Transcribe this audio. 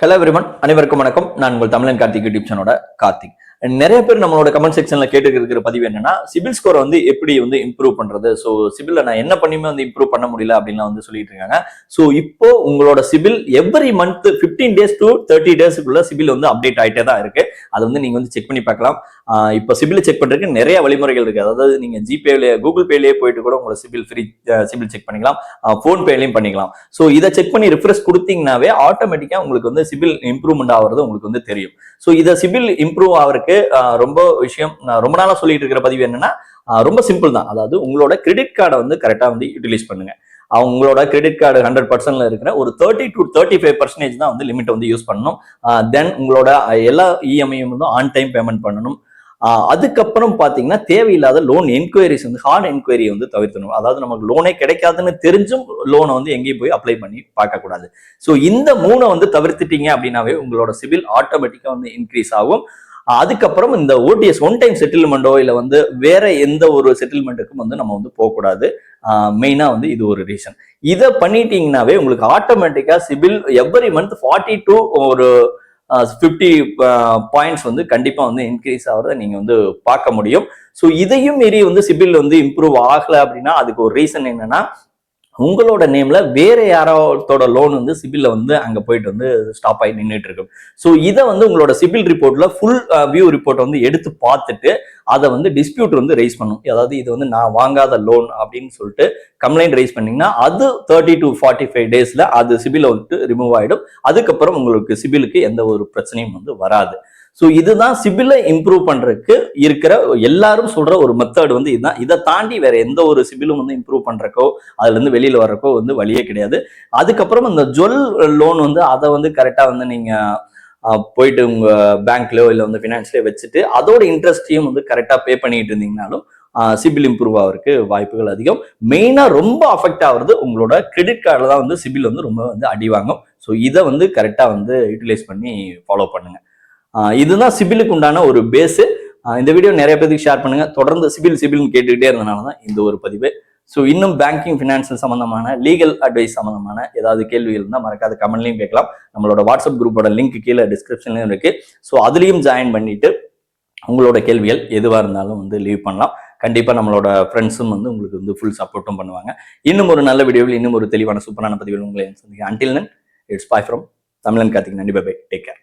Hello everyone அனைவருக்கும் வணக்கம். நான் உங்கள் தமிழன் கார்த்திக் யூடியூப் சேனலோட கார்த்திக். நிறைய பேர் நம்மளோட கமெண்ட் செக்ஷன்ல கேட்டு இருக்கிற பதிவு என்னன்னா சிபில் ஸ்கோரை வந்து எப்படி வந்து இம்ப்ரூவ் பண்றது? ஸோ சிபில்ல நான் என்ன பண்ணியுமே வந்து இம்ப்ரூவ் பண்ண முடியல அப்படின்லாம் வந்து சொல்லிட்டு இருக்காங்க. ஸோ இப்போ உங்களோட CIBIL every month fifteen days to thirty டேஸ்க்குள்ள CIBIL வந்து அப்டேட் ஆகிட்டே தான் இருக்கு. அது வந்து நீங்க வந்து செக் பண்ணி பார்க்கலாம். இப்போ சிபில் செக் பண்றதுக்கு நிறைய வழிமுறைகள் இருக்கு. அதாவது நீங்க ஜிபேல கூகுள் பேலயே போயிட்டு கூட உங்களோட சிபில் ஃப்ரீ சிபில் செக் பண்ணிக்கலாம். ஃபோன்பேலையும் பண்ணிக்கலாம். ஸோ இதை செக் பண்ணி ரிஃப்ரெஷ் கொடுத்தீங்கன்னாவே ஆட்டோமேட்டிக்கா உங்களுக்கு வந்து சிபில் இம்ப்ரூவ்மெண்ட் ஆகிறது உங்களுக்கு வந்து தெரியும். ஸோ இதை சிபில் இம்ப்ரூவ் ஆகிறதுக்கு ரொம்ப விஷயம் நான் ரொம்ப நாளா சொல்லிட்டு இருக்கிற பதிவு என்னன்னா ரொம்ப சிம்பிள் தான். அதாவது உங்களோட கிரெடிட் கார்டை வந்து கரெக்டாக வந்து யூட்டிலைஸ் பண்ணுங்க. அவங்களோட கிரெடிட் கார்டு ஹண்ட்ரட் பர்சன்ட்ல இருக்கிற ஒரு thirty to thirty five percentage தான் வந்து லிமிட் வந்து யூஸ் பண்ணணும். தென் உங்களோட எல்லா இஎம்ஐயும் வந்து ஆன் டைம் பேமெண்ட் பண்ணணும். அதுக்கப்புறம் பார்த்தீங்கன்னா தேவையில்லாத லோன் என்கொயரிஸ் வந்து ஹார்ட் என்கொயரி வந்து தவிர்த்தணும் அதாவது நமக்கு லோனே கிடைக்காதுன்னு தெரிஞ்சும் லோனை வந்து எங்கேயும் போய் அப்ளை பண்ணி பார்க்கக்கூடாது. ஸோ இந்த மூணை வந்து தவிர்த்துட்டீங்க அப்படின்னாவே உங்களோட சிபில் ஆட்டோமேட்டிக்காக வந்து இன்க்ரீஸ் ஆகும். அதுக்கப்புறம் இந்த ஓடிஎஸ் ஒன் டைம் செட்டில்மெண்ட்டோ இல்லை வந்து வேற எந்த ஒரு செட்டில்மெண்ட்டுக்கும் வந்து நம்ம வந்து போகக்கூடாது. மெயினாக வந்து இது ஒரு ரீசன் இதை பண்ணிட்டீங்கன்னாவே உங்களுக்கு ஆட்டோமேட்டிக்காக CIBIL every month forty two ஒரு ஃபிஃப்டி பாயிண்ட்ஸ் வந்து கண்டிப்பாக வந்து இன்க்ரீஸ் ஆகிறத நீங்கள் வந்து பார்க்க முடியும். ஸோ இதையும் மீறி வந்து சிபில் வந்து இம்ப்ரூவ் ஆகலை அப்படின்னா அதுக்கு ஒரு ரீசன் என்னன்னா உங்களோட நேம்ல வேற யாரோட லோன் வந்து சிபில்ல வந்து அங்க போயிட்டு வந்து ஸ்டாப் ஆகி நின்றுட்டு இருக்கும் ஸோ இதை வந்து உங்களோட சிபில் ரிப்போர்ட்ல ஃபுல் வியூ ரிப்போர்ட் வந்து எடுத்து பார்த்துட்டு அதை வந்து டிஸ்பியூட் வந்து ரைஸ் பண்ணும் அதாவது இது வந்து நான் வாங்காத லோன் அப்படின்னு சொல்லிட்டு கம்ப்ளைண்ட் ரைஸ் பண்ணீங்கன்னா அது தேர்ட்டி டு ஃபார்ட்டி ஃபைவ் டேஸ்ல அது சிபிலை வந்துட்டு ரிமூவ் ஆயிடும். அதுக்கப்புறம் உங்களுக்கு சிபிலுக்கு எந்த ஒரு பிரச்சனையும் வந்து வராது. ஸோ இதுதான் சிபிலை இம்ப்ரூவ் பண்ணுறதுக்கு இருக்கிற எல்லாரும் சொல்கிற ஒரு மெத்தட் வந்து இதுதான். இதை தாண்டி வேற எந்த ஒரு சிபிலும் வந்து இம்ப்ரூவ் பண்ணுறக்கோ அதுலேருந்து வெளியே வெளியில் வர்றப்போ வந்து வழியே கிடையாது. அதுக்கப்புறம் இந்த ஜுவல் லோன் வந்து அதை வந்து கரெக்டாக வந்து நீங்கள் போயிட்டு உங்கள் பேங்க்லையோ இல்லை வந்து ஃபினான்ஸ்லேயோ வச்சுட்டு அதோட இன்ட்ரெஸ்டையும் வந்து கரெக்டாக பே பண்ணிட்டு இருந்தீங்கனாலும் சிபில் இம்ப்ரூவ் ஆகிறதுக்கு வாய்ப்புகள் அதிகம். மெயினாக ரொம்ப அஃபெக்ட் ஆகுறது உங்களோட கிரெடிட் கார்டில் தான் வந்து சிபில் வந்து ரொம்ப வந்து அடி வாங்கும். ஸோ இதை வந்து கரெக்டாக வந்து யூட்டிலைஸ் பண்ணி ஃபாலோ பண்ணுங்க. இதுதான் சிபிலுக்கு உண்டான ஒரு பேஸு இந்த வீடியோ நிறைய பேருக்கு ஷேர் பண்ணுங்கள் தொடர்ந்து சிபில் சிபில்னு கேட்டுக்கிட்டே இருந்தனால தான் இந்த ஒரு பதிவு. ஸோ இன்னும் பேங்கிங் ஃபினான்சியல் சம்மந்தமான லீகல் அட்வைஸ் சம்மந்தமான ஏதாவது கேள்விகள் இருந்தால் மறக்காத கமெண்ட்லையும் கேட்கலாம். நம்மளோட வாட்ஸ்அப் குரூப்போட லிங்க் கீழே டிஸ்கிரிப்ஷன்லையும் இருக்கு. ஸோ அதுலேயும் ஜாயின் பண்ணிட்டு உங்களோட கேள்விகள் எதுவாக இருந்தாலும் வந்து லீவ் பண்ணலாம். கண்டிப்பாக நம்மளோட ஃப்ரெண்ட்ஸும் வந்து உங்களுக்கு வந்து ஃபுல் சப்போர்ட்டும் பண்ணுவாங்க. இன்னும் ஒரு நல்ல வீடியோவில் இன்னும் ஒரு தெளிவான சூப்பரான பதிவுகள் உங்களை சந்திக்கிறேன். Until then it's bye from Tamizhan Karthik. நன்றி பை டேக் கேர்